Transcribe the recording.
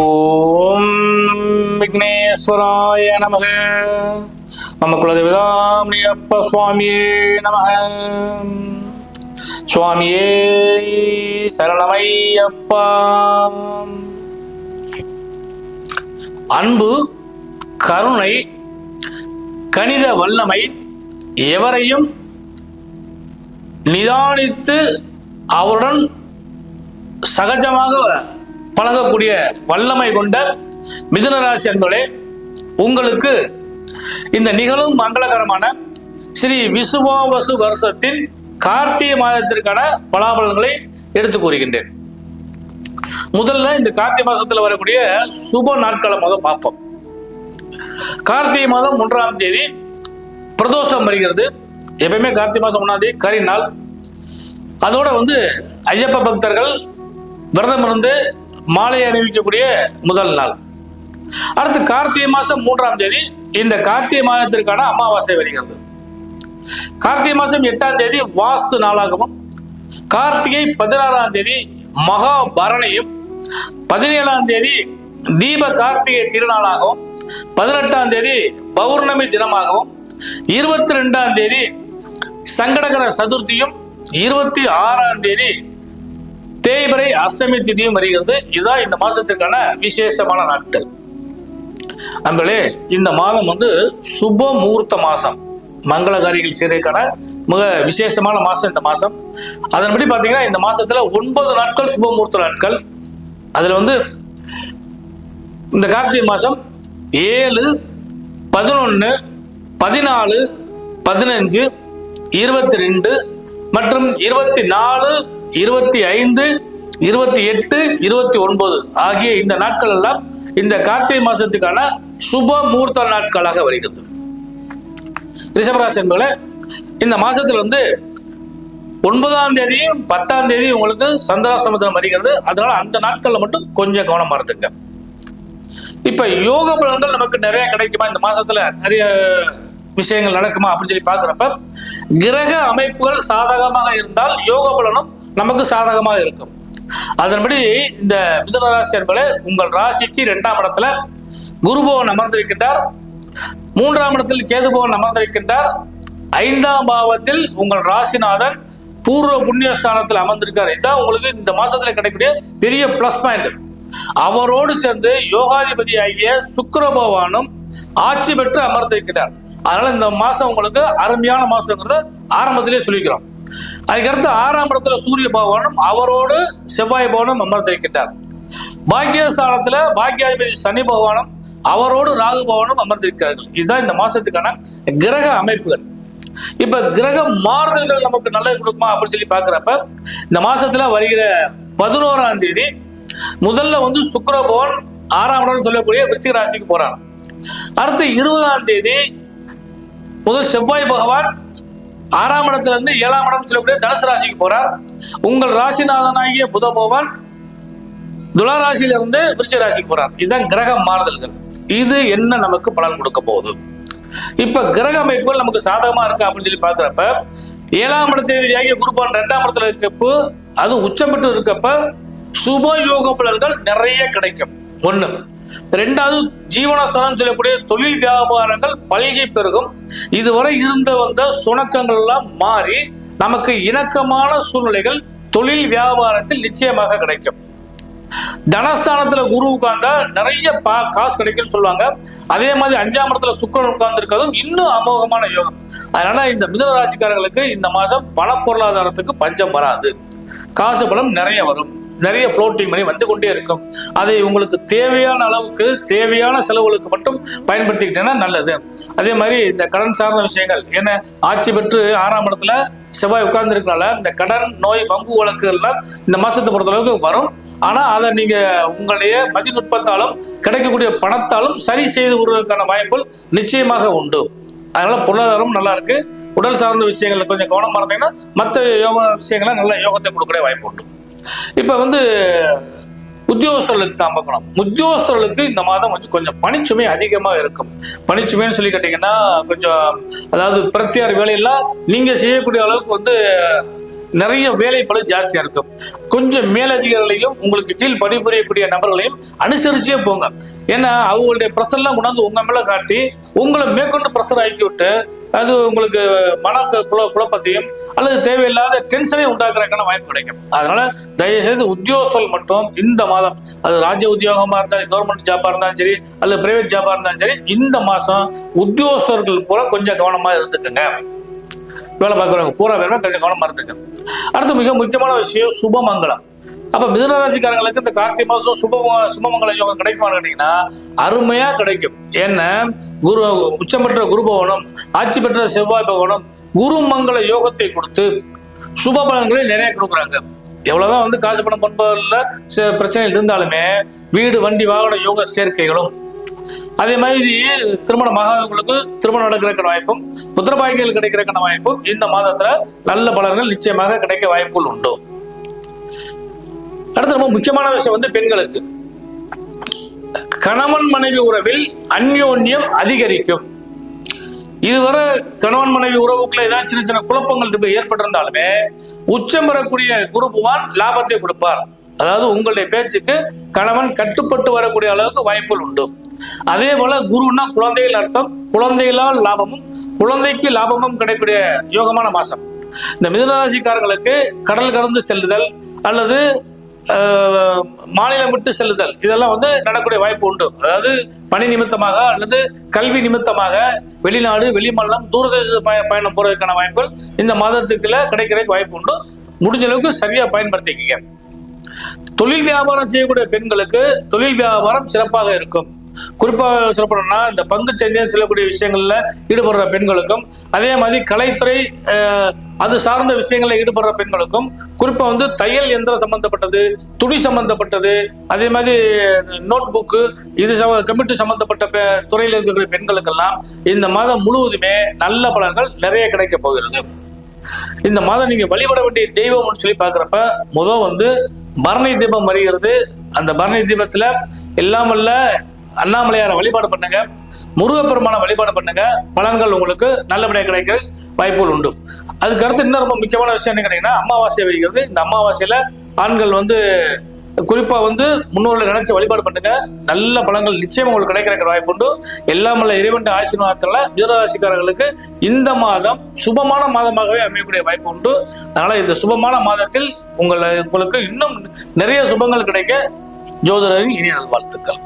ஓம் விக்னேஸ்வராய நமக. நம்ம குலதேவதாம் அப்ப சுவாமியே நமக. சுவாமியே சரணமையப்பா. அன்பு கருணை கணித வல்லமை எவரையும் நிதானித்து அவருடன் சகஜமாக பழகக்கூடிய வல்லமை கொண்ட மிதுன ராசி அன்பர்களே உங்களுக்கு இந்த நிகழும் மங்களகரமான ஸ்ரீ விசுவாவசு வருஷத்தின் கார்த்திகை மாதத்திற்கான பலாபலன்களை எடுத்து கூறுகின்றேன். முதல்ல இந்த கார்த்திகை மாசத்துல வரக்கூடிய சுப நாட்களை முதல் பார்ப்போம். கார்த்திகை மாதம் ஒன்றாம் தேதி பிரதோஷம் வருகிறது. எப்பயுமே கார்த்திகை மாதம் ஒன்றாம் தேதி கரி நாள் அதோட வந்து ஐயப்ப பக்தர்கள் விரதம் இருந்து மாலை அணிவிக்கக்கூடிய முதல் நாள். அடுத்து கார்த்திகை மாதம் மூன்றாம் தேதி இந்த கார்த்திகை மாதத்திற்கான அமாவாசை வருகிறது. கார்த்திகை மாதம் எட்டாம் தேதி வாஸ்து நாளாகவும் கார்த்திகை பதினாறாம் தேதி மகாபரணியும் பதினேழாம் தேதி தீப கார்த்திகை திருநாளாகவும் பதினெட்டாம் தேதி பௌர்ணமி தினமாகவும் இருபத்தி ரெண்டாம் தேதி சங்கடகர சதுர்த்தியும் இருபத்தி ஆறாம் தேதி தேய்பிரை அஷ்டமி திதியும் வருகிறது. இதுதான் இந்த மாசத்திற்கான விசேஷமான நாட்கள். நண்பர்களே இந்த மாதம் வந்து சுப முகூர்த்த மாசம் மங்களகாரிகள் செய்வதற்கான மிக விசேஷமான மாசம் இந்த மாசம் அதன்படி பார்த்தீங்கன்னா இந்த மாசத்துல ஒன்பது நாட்கள் சுப முகூர்த்த நாட்கள். அதுல வந்து இந்த கார்த்திகை மாசம் ஏழு பதினொன்று பதினாலு பதினஞ்சு இருபத்தி ரெண்டு மற்றும் இருபத்தி நாலு இருபத்தி ஐந்து இருபத்தி எட்டு இருபத்தி ஒன்பது ஆகிய இந்த நாட்கள் எல்லாம் இந்த கார்த்திகை மாசத்துக்கான சுப முகூர்த்த நாட்களாக வருகிறது. ரிஷபராசி என்பதுல இந்த மாசத்துல வந்து ஒன்பதாம் தேதியும் பத்தாம் தேதியும் உங்களுக்கு சந்திராசிரமத்தினம் வருகிறது. அதனால அந்த நாட்கள்ல மட்டும் கொஞ்சம் கவனமா இருந்துங்க. இப்ப யோக பலன்கள் நமக்கு நிறைய கிடைக்குமா? இந்த மாசத்துல நிறைய விஷயங்கள் நடக்குமா? அப்படின்னு சொல்லி பாக்குறப்ப கிரக அமைப்புகள் சாதகமாக இருந்தால் யோக பலனும் நமக்கு சாதகமாக இருக்கும். அதன்படி இந்த மிதுன ராசி என்பது உங்கள் ராசிக்கு இரண்டாம் இடத்துல குருபவன் அமர்ந்திருக்கின்றார். மூன்றாம் இடத்தில் கேதுபவன் அமர்ந்திருக்கின்றார். ஐந்தாம் பாவத்தில் உங்கள் ராசிநாதன் பூர்வ புண்ணியஸ்தானத்தில் அமர்ந்திருக்கார். இதுதான் உங்களுக்கு இந்த மாசத்துல கிடைக்கக்கூடிய பெரிய பிளஸ் பாயிண்ட் அவரோடு சேர்ந்து யோகாதிபதி ஆகிய சுக்கர பகவானும் ஆட்சி பெற்று அமர்ந்திருக்கிறார். அதனால இந்த மாசம் உங்களுக்கு அருமையான மாசங்கிறத ஆரம்பத்திலே சொல்லிக்கிறோம். அதுக்கடுத்து ஆறாம் இடத்துல சூரிய பகவானும் அவரோடு செவ்வாய் பகவானும் அமர்ந்திருக்கின்றார். பாக்கியஸ்தானத்துல பாக்கியாதிபதி சனி பகவானும் அவரோடு ராகு பவனும் அமர்ந்திருக்கிறார்கள். இதுதான் இந்த மாசத்துக்கான கிரக அமைப்புகள். இப்ப கிரக மாறுதல்கள் நமக்கு நல்லது கொடுக்குமா அப்படின்னு சொல்லி பாக்குறப்ப இந்த மாசத்துல வருகிற பதினோராம் தேதி முதல்ல வந்து சுக்கிர பகவான் ஆறாம் இடம் சொல்லக்கூடிய விருச்சிக ராசிக்கு போறார். அடுத்து இருபதாம் தேதி முதல் செவ்வாய் பகவான் ஆறாம் இடத்துல இருந்து ஏழாம் இடம் சொல்லக்கூடிய தனுசு ராசிக்கு போறார். உங்கள் ராசிநாதனாகிய புத பகவான் துளாராசியில இருந்து விருச்ச ராசிக்கு போறார். இதுதான் கிரக மாறுதல்கள். இது என்ன நமக்கு பலன் கொடுக்க போகுது? இப்ப கிரக அமைப்புகள் நமக்கு சாதகமா இருக்கு அப்படின்னு சொல்லி பாக்குறப்ப ஏழாம் இடத்தேதியாகிய குருபான் ரெண்டாம் இடத்துல இருக்கப்போ அது உச்சம் பெற்று இருக்கப்ப சுப யோக பலன்கள் நிறைய கிடைக்கும். ஒண்ணு ரெண்டாவது ஜீவனஸ்தானம் சொல்லக்கூடிய தொழில் வியாபாரங்கள் பல்கி பெருகும். இதுவரை இருந்த வந்த சுணக்கங்கள் எல்லாம் மாறி நமக்கு இணக்கமான சூழ்நிலைகள் தொழில் வியாபாரத்தில் நிச்சயமாக கிடைக்கும். தனஸ்தானத்துல குரு உட்கார்ந்தா நிறைய பா காசு கிடைக்கும்னு சொல்லுவாங்க. அதே மாதிரி அஞ்சாம் இடத்துல சுக்கரன் உட்கார்ந்து இருக்கிறதும் இன்னும் அமோகமான யோகம். அதனால இந்த மிதன ராசிக்காரர்களுக்கு இந்த மாசம் பண பொருளாதாரத்துக்கு பஞ்சம் வராது. காசு பலம் நிறைய வரும். நிறைய ஃப்ளோட்டிங் மணி வந்து கொண்டே இருக்கும். அதை உங்களுக்கு தேவையான அளவுக்கு தேவையான செலவுகளுக்கு மட்டும் பயன்படுத்திக்கிட்டேன்னா நல்லது. அதே மாதிரி இந்த கடன் சார்ந்த விஷயங்கள் ஏன்னா ஆட்சி பெற்று ஆறாம் இடத்துல செவ்வாய் உட்கார்ந்துருக்கனால இந்த கடன் நோய் வம்பு வழக்குகள்லாம் இந்த மாசத்தை பொறுத்த அளவுக்கு வரும். ஆனா அதை நீங்க உங்களுடைய மதிநுட்பத்தாலும் கிடைக்கக்கூடிய பணத்தாலும் சரி செய்து விடுவதற்கான வாய்ப்புகள் நிச்சயமாக உண்டு. அதனால பொருளாதாரம் நல்லா இருக்கு. உடல் சார்ந்த விஷயங்கள் கொஞ்சம் கவனமா இருந்தீங்கன்னா மற்ற யோக விஷயங்களை நல்ல யோகத்தை கொடுக்கக்கூடிய வாய்ப்பு உண்டு. இப்ப வந்து உத்தியோகஸ்தர்களுக்கு தான் பார்க்கணும். உத்தியோகஸ்தர்களுக்கு இந்த மாதம் கொஞ்சம் கொஞ்சம் பணிச்சுமை அதிகமாக இருக்கும். பணிச்சுமைன்னு சொல்லி கேட்டிங்கன்னா கொஞ்சம் அதாவது பிரத்தியார் வேலையெல்லாம் நீங்க செய்யக்கூடிய அளவுக்கு வந்து நிறைய வேலை பளு ஜாஸ்தியா இருக்கும். கொஞ்சம் மேலதிகாரிகளையும் உங்களுக்கு கீழ் பணிபுரியக்கூடிய நபர்களையும் அனுசரிச்சே போங்க. ஏன்னா அவங்களுடைய ப்ரெஷர்லாம் கொண்டாந்து உங்க மேல காட்டி உங்களை மேற்கொண்டு ப்ரெஷர் ஆக்கி விட்டு அது உங்களுக்கு மன குழ குழப்பத்தையும் அல்லது தேவையில்லாத டென்ஷனையும் உண்டாக்குறதுக்கான வாய்ப்பு கிடைக்கும். அதனால தயவு செய்து மட்டும் இந்த மாதம் அது ராஜ்ய உத்தியோகமா இருந்தாலும் கவர்மெண்ட் ஜாபா இருந்தாலும் சரி அல்லது பிரைவேட் ஜாபா இருந்தாலும் சரி இந்த மாசம் உத்தியோகஸ்தர்கள் பூரா கொஞ்சம் கவனமா இருந்துக்குங்க. வேலை பார்க்குறவங்க பூரா பேருமே கொஞ்சம் கவனமா இருந்துங்க அடுத்து மிக முக்கியமான விஷயம் சுபமங்கலம். அப்ப மிதனராசிக்காரங்களுக்கு இந்த கார்த்திகை மாசம் சுப சுபமங்கல யோகம் கிடைக்குமான்னு கேட்டீங்கன்னா அருமையா கிடைக்கும். ஏன்னா குரு உச்சம் பெற்ற குரு பவனம் ஆட்சி பெற்ற செவ்வாய் பவனம் குருமங்கல யோகத்தை கொடுத்து சுப பலன்களை நிறைய கொடுக்குறாங்க. எவ்வளவுதான் வந்து காசு பணம் பண்பதில் பிரச்சனைகள் இருந்தாலுமே வீடு வண்டி வாகன யோக சேர்க்கைகளும். அதே மாதிரி திருமணம் ஆகாதவங்களுக்கு திருமணம் நடக்கிறதுக்கான வாய்ப்பும் புத்திரபாகிகள் கிடைக்கிறதுக்கான வாய்ப்பு இந்த மாதத்துல நல்ல பலன்கள் நிச்சயமாக கிடைக்க வாய்ப்புகள் உண்டு. அடுத்து ரொம்ப முக்கியமான விஷயம் வந்து பெண்களுக்கு. கணவன் மனைவி உறவில் அந்யோன்யம் அதிகரிக்கும். இதுவரை கணவன் மனைவி உறவுக்குள்ள ஏதாவது சின்ன சின்ன குழப்பங்கள் ஏற்பட்டிருந்தாலுமே உச்சம் பெறக்கூடிய குருபவான் லாபத்தை கொடுப்பார். அதாவது உங்களுடைய பேச்சுக்கு கணவன் கட்டுப்பட்டு வரக்கூடிய அளவுக்கு வாய்ப்புகள் உண்டு. அதே போல குருன்னா குழந்தைகள் அர்த்தம் குழந்தைகளால் லாபமும் குழந்தைக்கு லாபமும் கிடைக்கக்கூடிய யோகமான மாசம். இந்த மிதனராசிக்காரங்களுக்கு கடல் கடந்து செல்லுதல் அல்லது ஆஹ், மாநிலம் விட்டு செல்லுதல் இதெல்லாம் வந்து நடக்கக்கூடிய வாய்ப்பு உண்டு. அதாவது பணி நிமித்தமாக அல்லது கல்வி நிமித்தமாக வெளிநாடு வெளிமாநிலம் தூரதேச பய பயணம் போறதுக்கான வாய்ப்புகள் இந்த மாதத்துக்குள்ள கிடைக்கிறதுக்கு வாய்ப்பு உண்டு. முடிஞ்ச அளவுக்கு சரியா பயன்படுத்திக்கங்க. தொழில் வியாபாரம் செய்யக்கூடிய பெண்களுக்கு தொழில் வியாபாரம் சிறப்பாக இருக்கும். குறிப்பாக சொல்லப்படணும்னா இந்த பங்கு சந்தையில் செல்லக்கூடிய விஷயங்கள்ல ஈடுபடுற பெண்களுக்கும் அதே மாதிரி கலைத்துறை அது சார்ந்த விஷயங்களில் ஈடுபடுற பெண்களுக்கும் குறிப்பாக வந்து தையல் எந்திரம் சம்பந்தப்பட்டது துணி சம்பந்தப்பட்டது அதே மாதிரி நோட் புக்கு இது கம்ப்யூட்டர் சம்பந்தப்பட்ட துறையில் இருக்கக்கூடிய பெண்களுக்கெல்லாம் இந்த மாதம் முழுவதுமே நல்ல பலன்கள் நிறைய கிடைக்க போகிறது. இந்த மாதம் நீங்க வழிபட வேண்டிய தெய்வம்னு சொல்லி பாக்குறப்ப முதல் வந்து பரணி தீபம் வருகிறது. அந்த பரணி தீபத்துல எல்லாம் வல்ல அண்ணாமலையாரை வழிபாடு பண்ணுங்க. முருகப்பெருமான வழிபாடு பண்ணுங்க. பலன்கள் உங்களுக்கு நல்லபடியாக கிடைக்க வாய்ப்புகள் உண்டு. அதுக்கு அடுத்து இன்னும் ரொம்ப முக்கியமான விஷயம் என்ன கேட்டீங்கன்னா அமாவாசை வைக்கிறது இந்த அமாவாசையில ஆண்கள் வந்து குறிப்பா வந்து முன்னோர்களை நினைச்சு வழிபாடு பண்ணுங்க. நல்ல பலன்கள் நிச்சயம் உங்களுக்கு கிடைக்கிற வாய்ப்பு உண்டு. எல்லாம் இறைவன் ஆசீர்வாதத்தில் மீனராசிக்காரர்களுக்கு இந்த மாதம் சுபமான மாதமாகவே அமையக்கூடிய வாய்ப்பு உண்டு. அதனால இந்த சுபமான மாதத்தில் உங்களை உங்களுக்கு இன்னும் நிறைய சுபங்கள் கிடைக்க ஜோதிடரின் இனிய நல்வாழ்த்துக்கள்.